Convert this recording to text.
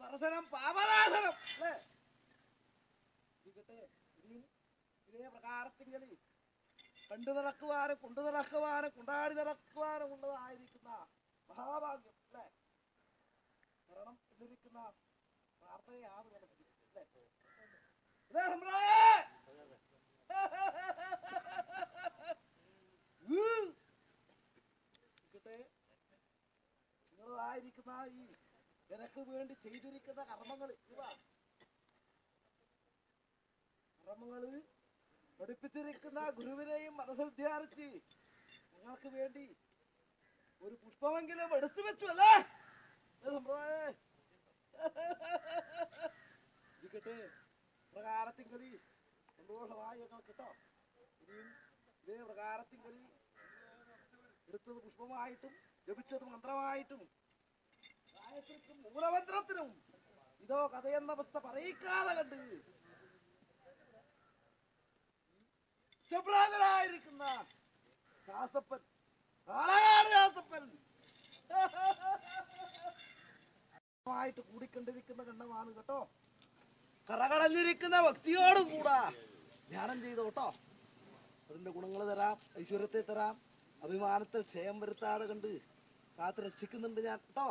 പാവനം പാപനാശനം അല്ലേ? ഇരിക്കട്ടെ ഇനിയും ഇതേ പ്രകാരത്തിങ്കലി കണ്ടു നടക്കുവാനും കൊണ്ടു നടക്കുവാനും കൊണ്ടാടി നടക്കുവാനും ഉള്ളതായിരിക്കുന്ന മഹാഭാഗ്യം അല്ലേ? മരണം എന്നിരിക്കുന്ന പ്രാർത്ഥനയാണ് ഈ നിനക്ക് വേണ്ടി ചെയ്തിരിക്കുന്ന കർമ്മങ്ങൾ കർമ്മങ്ങൾ പഠിപ്പിച്ചിരിക്കുന്ന ഗുരുവിനെയും മനസ്സിൽ ധ്യാനിച്ച് ഞങ്ങൾക്ക് വേണ്ടി ഒരു പുഷ്പമെങ്കിലും എടുത്തു വെച്ചു അല്ലേ സമ്പ്രദായേ? ഇരിക്കട്ടെ. പ്രകാരത്തിങ്കലി സന്തോഷമായി ഞങ്ങൾ കേട്ടോ. ഇനിയും ഇതേ പ്രകാരത്തിങ്കലി എടുത്തത് പുഷ്പമായിട്ടും ലഭിച്ചത് മന്ത്രമായിട്ടും ഗായത്രിക്കും മൂലമന്ത്രത്തിനും ഇതോ കഥയെന്ന അവസ്ഥ പറയിക്കാതെ കണ്ട് ശുഭ്രാതരായിരിക്കുന്ന ശാസപ്പൻ ആളാണ് ശാസപ്പൻ ായിട്ട് കൂടിക്കൊണ്ടിരിക്കുന്ന കണ്ണമാണ് കേട്ടോ. കറകടഞ്ഞിരിക്കുന്ന ഭക്തിയോടും കൂടാ ധ്യാനം ചെയ്തു കേട്ടോ അതിന്റെ ഗുണങ്ങൾ തരാം ഐശ്വര്യത്തെ തരാം അഭിമാനത്തിൽ ക്ഷയം വരുത്താതെ കണ്ട് കാത്തു രക്ഷിക്കുന്നുണ്ട് ഞാൻ. കേട്ടോ.